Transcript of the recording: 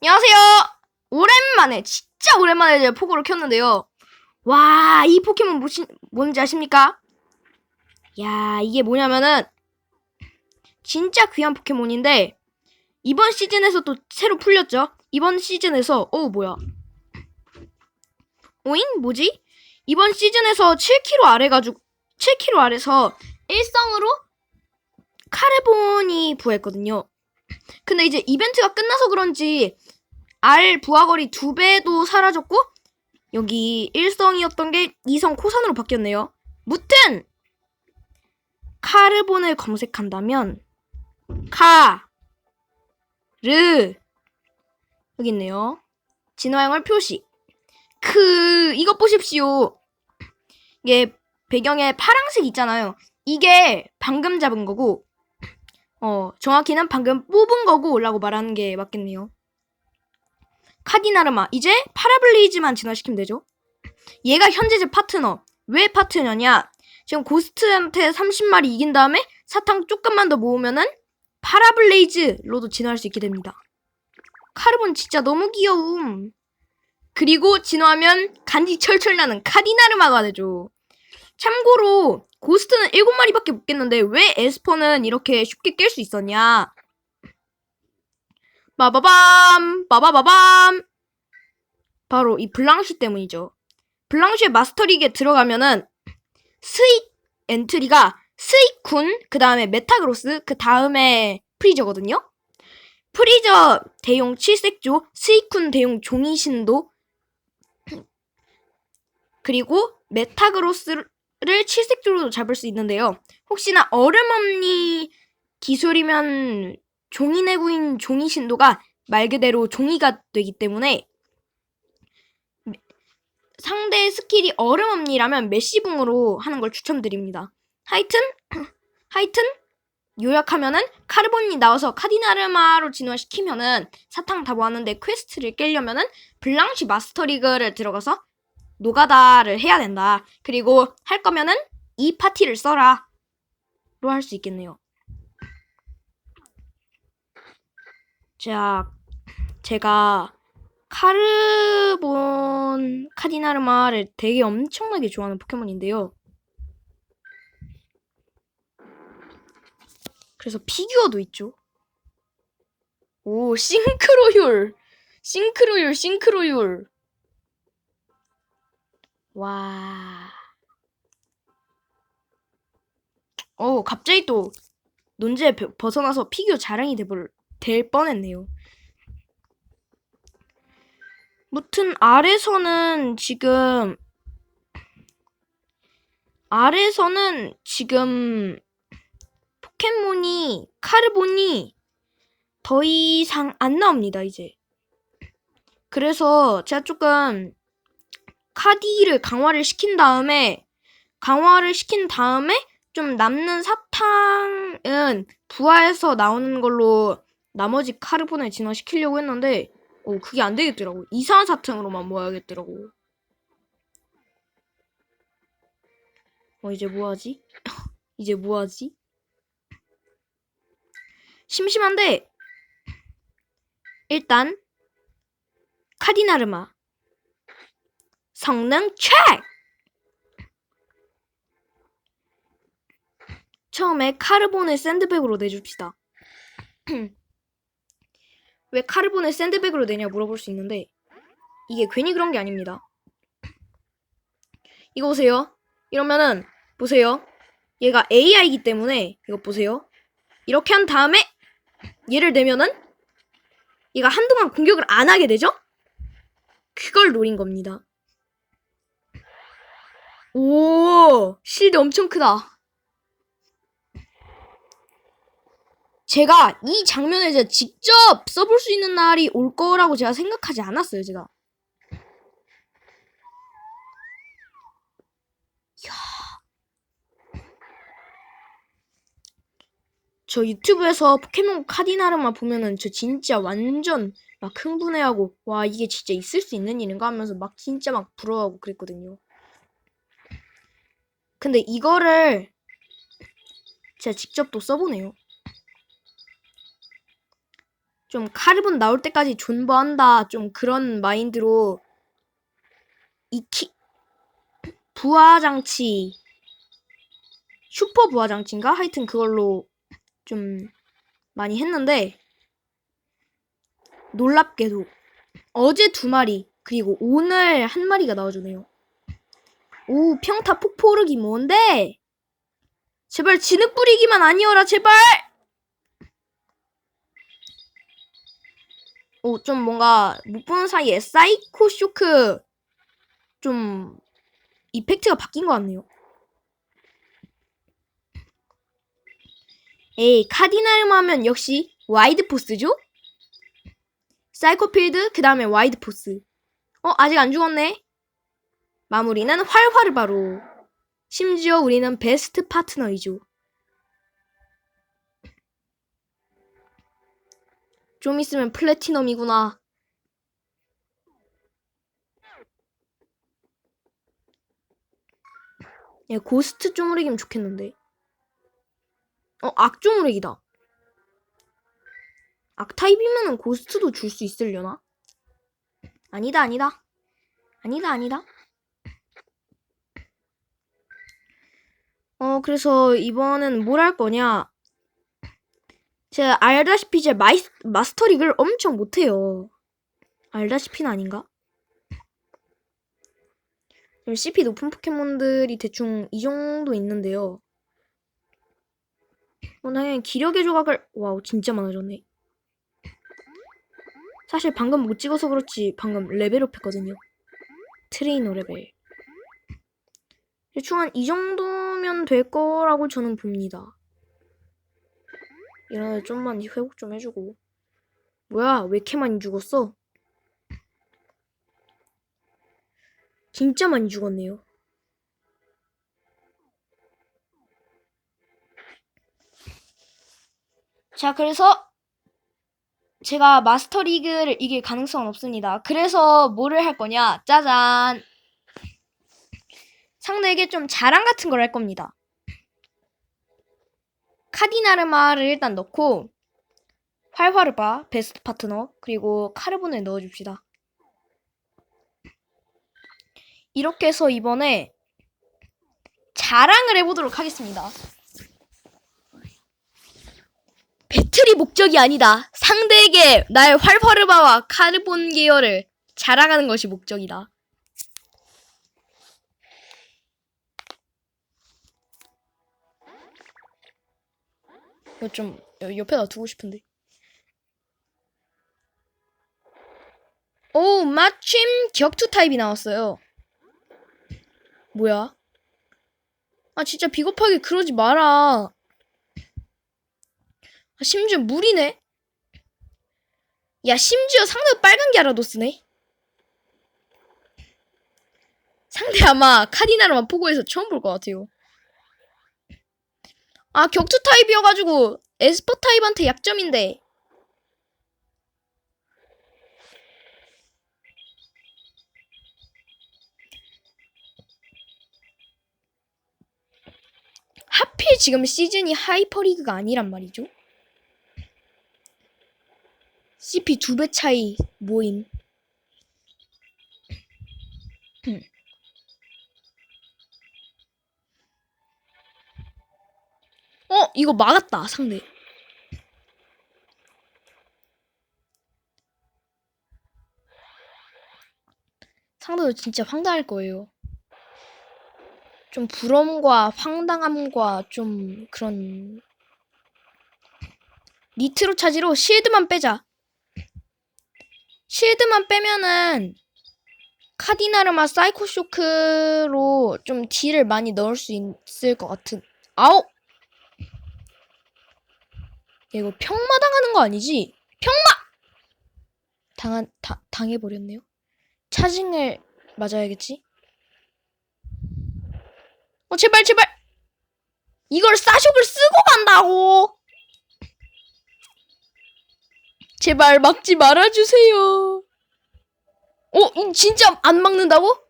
안녕하세요. 오랜만에 진짜 오랜만에 제가 포고를 켰는데요. 와, 이 포켓몬 뭐시, 뭔지 아십니까? 야, 이게 뭐냐면은 진짜 귀한 포켓몬인데 이번 시즌에서 또 새로 풀렸죠. 이번 시즌에서 어 뭐야? 오잉 뭐지? 이번 시즌에서 7kg 아래 가지고 7kg 아래서 일성으로 카르본이 부했거든요. 근데 이제 이벤트가 끝나서 그런지 알 부하거리 두 배도 사라졌고 여기 일성이었던 게 이성 코산으로 바뀌었네요. 무튼 카르본을 검색한다면 카르 여기 있네요. 진화형을 표시. 그 이것 보십시오. 이게 배경에 파랑색 있잖아요. 이게 방금 잡은 거고 어, 정확히는 방금 뽑은 거고라고 말하는 게 맞겠네요. 카디나르마. 이제 파라블레이즈만 진화시키면 되죠. 얘가 현재 제 파트너. 왜 파트너냐? 지금 고스트한테 30마리 이긴 다음에 사탕 조금만 더 모으면은 파라블레이즈로도 진화할 수 있게 됩니다. 카르본 진짜 너무 귀여움. 그리고 진화하면 간지 철철 나는 카디나르마가 되죠. 참고로 고스트는 7마리밖에 못 깼는데 왜 에스퍼는 이렇게 쉽게 깰 수 있었냐? 빠바밤 빠바바밤 바로 이 블랑쉬 때문이죠. 블랑쉬의 마스터리그에 들어가면은 스익 엔트리가 스익쿤 그 다음에 메타그로스 그 다음에 프리저거든요. 프리저 대용 7색조 스익쿤 대용 종이신도 그리고 메타그로스를 7색조로도 잡을 수 있는데요. 혹시나 얼음엄니 기술이면 종이 내구인 종이 신도가 말 그대로 종이가 되기 때문에 상대 스킬이 얼음엄니라면 메시붕으로 하는 걸 추천드립니다. 하여튼 하여튼 요약하면은 카르본이 나와서 카디나르마로 진화시키면은 사탕 다 모았는데 퀘스트를 깨려면은 블랑시 마스터리그를 들어가서 노가다를 해야 된다. 그리고 할 거면은 이 파티를 써라. 로 할 수 있겠네요. 자, 제가 카르본 카디나르마를 되게 엄청나게 좋아하는 포켓몬인데요. 그래서 피규어도 있죠. 오, 싱크로율. 싱크로율, 싱크로율. 와. 어, 갑자기 또 논제에 벼- 벗어나서 피규어 자랑이 돼볼, 될 뻔했네요. 무튼 아래서는 지금 아래서는 지금 포켓몬이 카르본이 더 이상 안 나옵니다, 이제. 그래서 제가 조금 카디를 강화를 시킨 다음에 강화를 시킨 다음에 좀 남는 사탕은 부하에서 나오는 걸로 나머지 카르본을 진화시키려고 했는데 어 그게 안 되겠더라고 이상한 사탕으로만 모아야겠더라고 어 이제 뭐하지? 이제 뭐하지? 심심한데 일단 카디나르마 성능 체크! 처음에 카르본을 샌드백으로 내줍시다. 왜 카르본을 샌드백으로 내냐 물어볼 수 있는데 이게 괜히 그런 게 아닙니다. 이거 보세요. 이러면은 보세요. 얘가 AI이기 때문에 이거 보세요. 이렇게 한 다음에 얘를 내면은 얘가 한동안 공격을 안 하게 되죠? 그걸 노린 겁니다. 오, 실드 엄청 크다. 제가 이 장면을 제가 직접 써볼 수 있는 날이 올 거라고 제가 생각하지 않았어요, 제가. 저 유튜브에서 포켓몬 카디나르마 보면은 저 진짜 완전 막 흥분해하고 와 이게 진짜 있을 수 있는 일인가 하면서 막 진짜 막 부러워하고 그랬거든요. 근데 이거를 제가 직접 또 써보네요. 좀 카르본 나올 때까지 존버한다. 좀 그런 마인드로 이키 부하 장치 슈퍼 부하 장치인가? 하여튼 그걸로 좀 많이 했는데 놀랍게도 어제 두 마리 그리고 오늘 한 마리가 나와주네요. 오 평타 폭포르기 뭔데? 제발 진흙 뿌리기만 아니어라 제발. 오 좀 뭔가 못 보는 사이에 사이코 쇼크 좀 이펙트가 바뀐 것 같네요. 에이 카디나름 하면 역시 와이드 포스죠? 사이코필드 그 다음에 와이드 포스. 어 아직 안 죽었네. 마무리는 활활 바로. 심지어 우리는 베스트 파트너이죠. 좀 있으면 플래티넘이구나. 예, 고스트 쪼무레기면 좋겠는데. 어, 악 쪼무레기다. 악 타입이면은 고스트도 줄 수 있으려나? 아니다, 아니다. 아니다, 아니다. 어, 그래서 이번엔 뭘 할 거냐? 제가 알다시피 이제 마이, 마스터릭을 엄청 못해요. 알다시피는 아닌가? 좀 CP 높은 포켓몬들이 대충 이 정도 있는데요. 어, 당연히 기력의 조각을, 와우, 진짜 많아졌네. 사실 방금 못 찍어서 그렇지, 방금 레벨업 했거든요. 트레이너 레벨. 대충 한 이 정도면 될 거라고 저는 봅니다. 애 좀만 회복 좀 해주고. 뭐야, 왜 이렇게 많이 죽었어? 진짜 많이 죽었네요. 자, 그래서 제가 마스터 리그를 이길 가능성은 없습니다. 그래서 뭐를 할 거냐? 짜잔. 상대에게 좀 자랑 같은 걸 할 겁니다. 카디나르마를 일단 넣고 활활르바 베스트 파트너 그리고 카르본을 넣어줍시다. 이렇게 해서 이번에 자랑을 해보도록 하겠습니다. 배틀이 목적이 아니다. 상대에게 나의 활활르바와 카르본 계열을 자랑하는 것이 목적이다. 이거 좀 옆에다 두고 싶은데. 오, 마침 격투 타입이 나왔어요. 뭐야? 아, 진짜 비겁하게 그러지 마라. 아, 심지어 물이네? 야, 심지어 상대가 빨간 갸라도스네? 상대 아마 카디나르만 포고에서 처음 볼 것 같아요. 아, 격투 타입이어가지고 에스퍼 타입한테 약점인데. 하필 지금 시즌이 하이퍼리그가 아니란 말이죠. CP 두 배 차이 모임. 어, 이거 막았다, 상대. 상대도 진짜 황당할 거예요. 좀 부러움과 황당함과 좀 그런 니트로 차지로 실드만 빼자. 실드만 빼면은 카디나르마 사이코 쇼크로 좀 딜을 많이 넣을 수 있을 것 같은. 아우! 야, 이거 평마 당하는 거 아니지? 평마! 당한, 다, 당해버렸네요. 차징을 맞아야겠지? 어, 제발, 제발! 이걸 싸쇼을 쓰고 간다고! 제발 막지 말아주세요. 어, 이 진짜 안 막는다고?